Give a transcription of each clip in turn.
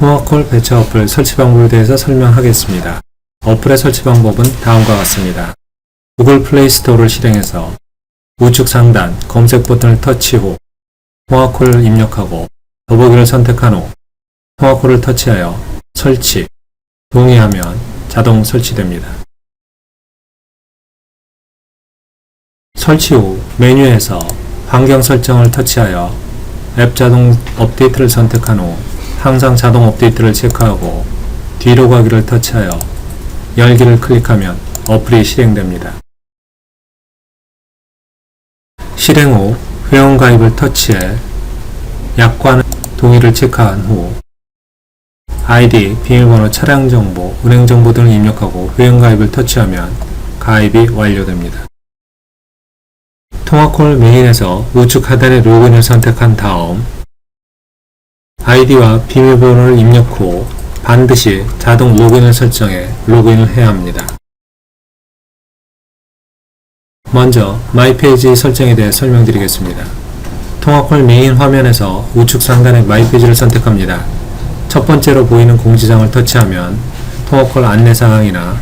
통화콜 배차 어플 설치 방법에 대해서 설명하겠습니다. 어플의 설치 방법은 다음과 같습니다. 구글 플레이 스토어를 실행해서 우측 상단 검색 버튼을 터치 후 통화콜을 입력하고 더보기를 선택한 후 통화콜을 터치하여 설치, 동의하면 자동 설치됩니다. 설치 후 메뉴에서 환경 설정을 터치하여 앱 자동 업데이트를 선택한 후 항상 자동 업데이트를 체크하고 뒤로 가기를 터치하여 열기를 클릭하면 어플이 실행됩니다. 실행 후 회원 가입을 터치해 약관 동의를 체크한 후 아이디, 비밀번호, 차량 정보, 은행 정보 등을 입력하고 회원 가입을 터치하면 가입이 완료됩니다. 통화콜 메인에서 우측 하단의 로그인을 선택한 다음 아이디와 비밀번호를 입력 후 반드시 자동 로그인을 설정해 로그인을 해야 합니다. 먼저 마이페이지 설정에 대해 설명드리겠습니다. 통화콜 메인 화면에서 우측 상단의 마이페이지를 선택합니다. 첫 번째로 보이는 공지사항을 터치하면 통화콜 안내사항이나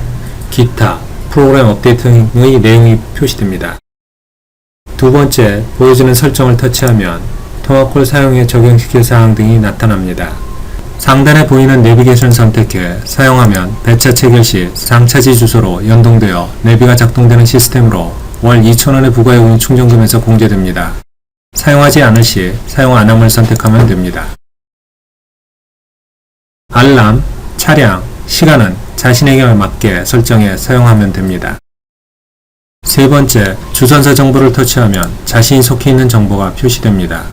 기타, 프로그램 업데이트 등의 내용이 표시됩니다. 두 번째, 보여지는 설정을 터치하면 통화콜 사용에 적용시킬 사항 등이 나타납니다. 상단에 보이는 내비게이션 선택해 사용하면 배차 체결 시 상차지 주소로 연동되어 내비가 작동되는 시스템으로 월 2,000원의 부가요금이 충전금에서 공제됩니다. 사용하지 않을 시 사용 안함을 선택하면 됩니다. 알람, 차량, 시간은 자신에게 맞게 설정해 사용하면 됩니다. 세 번째, 주선사 정보를 터치하면 자신이 속해 있는 정보가 표시됩니다.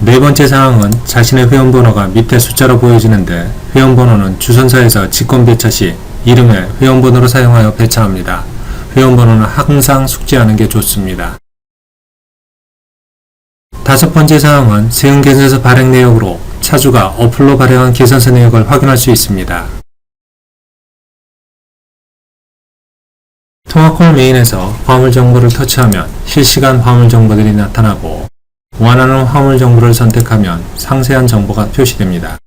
네 번째 사항은 자신의 회원번호가 밑에 숫자로 보여지는데 회원번호는 주선사에서 직권 배차 시 이름의 회원번호로 사용하여 배차합니다. 회원번호는 항상 숙지하는 게 좋습니다. 다섯 번째 사항은 세금계산서 발행 내역으로 차주가 어플로 발행한 계산서 내역을 확인할 수 있습니다. 통화콜 메인에서 화물 정보를 터치하면 실시간 화물 정보들이 나타나고 원하는 화물 정보를 선택하면 상세한 정보가 표시됩니다.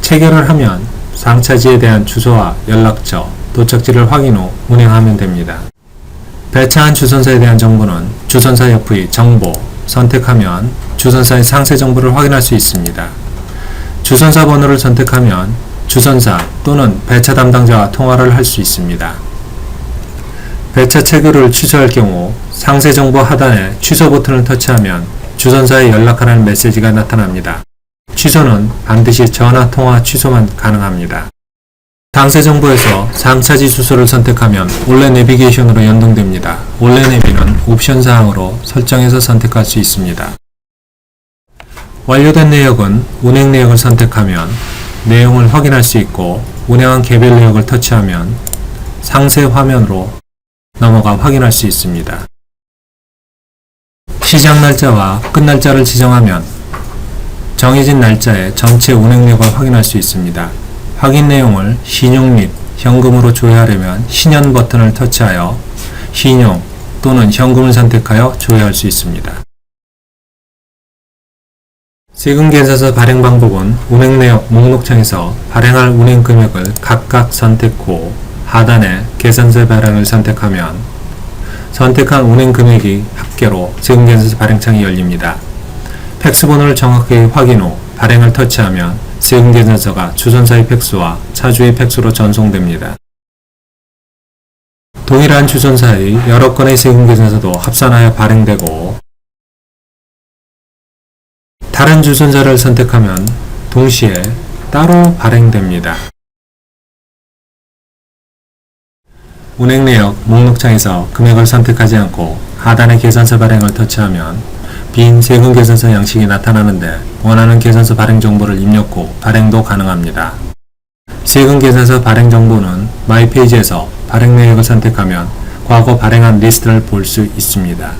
체결을 하면 상차지에 대한 주소와 연락처, 도착지를 확인 후 운행하면 됩니다. 배차한 주선사에 대한 정보는 주선사 옆의 정보 선택하면 주선사의 상세 정보를 확인할 수 있습니다. 주선사 번호를 선택하면 주선사 또는 배차 담당자와 통화를 할 수 있습니다. 배차 체결을 취소할 경우 상세 정보 하단에 취소 버튼을 터치하면 주선사에 연락하라는 메시지가 나타납니다. 취소는 반드시 전화 통화 취소만 가능합니다. 상세 정보에서 상차지 주소를 선택하면 올레 내비게이션으로 연동됩니다. 올레 내비는 옵션 사항으로 설정해서 선택할 수 있습니다. 완료된 내역은 운행 내역을 선택하면 내용을 확인할 수 있고 운행한 개별 내역을 터치하면 상세 화면으로 넘어가 확인할 수 있습니다. 시작 날짜와 끝 날짜를 지정하면 정해진 날짜에 전체 운행 내역을 확인할 수 있습니다. 확인 내용을 신용 및 현금으로 조회하려면 신현 버튼을 터치하여 신용 또는 현금을 선택하여 조회할 수 있습니다. 세금계산서 발행 방법은 운행 내역 목록창에서 발행할 운행 금액을 각각 선택 후 하단에 계산서 발행을 선택하면 선택한 운행 금액이 합계로 세금계산서 발행창이 열립니다. 팩스 번호를 정확하게 확인 후 발행을 터치하면 세금계산서가 주선사의 팩스와 차주의 팩스로 전송됩니다. 동일한 주선사의 여러 건의 세금계산서도 합산하여 발행되고 다른 주선사를 선택하면 동시에 따로 발행됩니다. 운행 내역 목록창에서 금액을 선택하지 않고 하단의 계산서 발행을 터치하면 빈 세금 계산서 양식이 나타나는데 원하는 계산서 발행 정보를 입력 후 발행도 가능합니다. 세금 계산서 발행 정보는 마이페이지에서 발행 내역을 선택하면 과거 발행한 리스트를 볼 수 있습니다.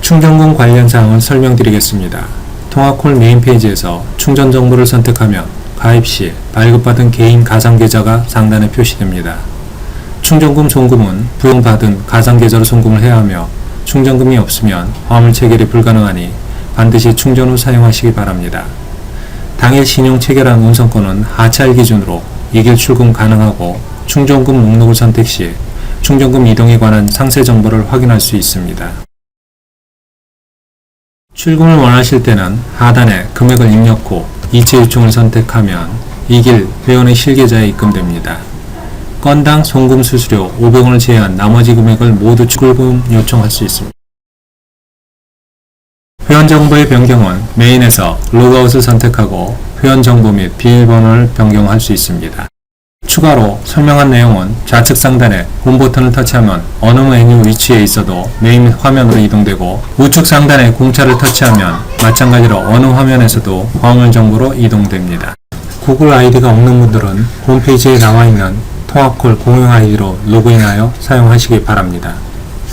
충전금 관련 사항을 설명드리겠습니다. 통화콜 메인 페이지에서 충전 정보를 선택하면 가입 시 발급받은 개인 가상 계좌가 상단에 표시됩니다. 충전금 송금은 부용받은 가상 계좌로 송금을 해야 하며 충전금이 없으면 화물 체결이 불가능하니 반드시 충전 후 사용하시기 바랍니다. 당일 신용 체결한 운송권은 하차일 기준으로 2길 출금 가능하고 충전금 목록을 선택 시 충전금 이동에 관한 상세 정보를 확인할 수 있습니다. 출금을 원하실 때는 하단에 금액을 입력 후 이체 요청을 선택하면 2길 회원의 실계좌에 입금됩니다. 건당 송금 수수료 500원을 제외한 나머지 금액을 모두 출금 요청할 수 있습니다. 회원 정보의 변경은 메인에서 로그아웃을 선택하고 회원 정보 및 비밀번호를 변경할 수 있습니다. 추가로 설명한 내용은 좌측 상단에 홈 버튼을 터치하면 어느 메뉴 위치에 있어도 메인 화면으로 이동되고 우측 상단에 공차를 터치하면 마찬가지로 어느 화면에서도 화물 정보로 이동됩니다. 구글 아이디가 없는 분들은 홈페이지에 나와 있는 통합콜 공용 아이디로 로그인하여 사용하시기 바랍니다.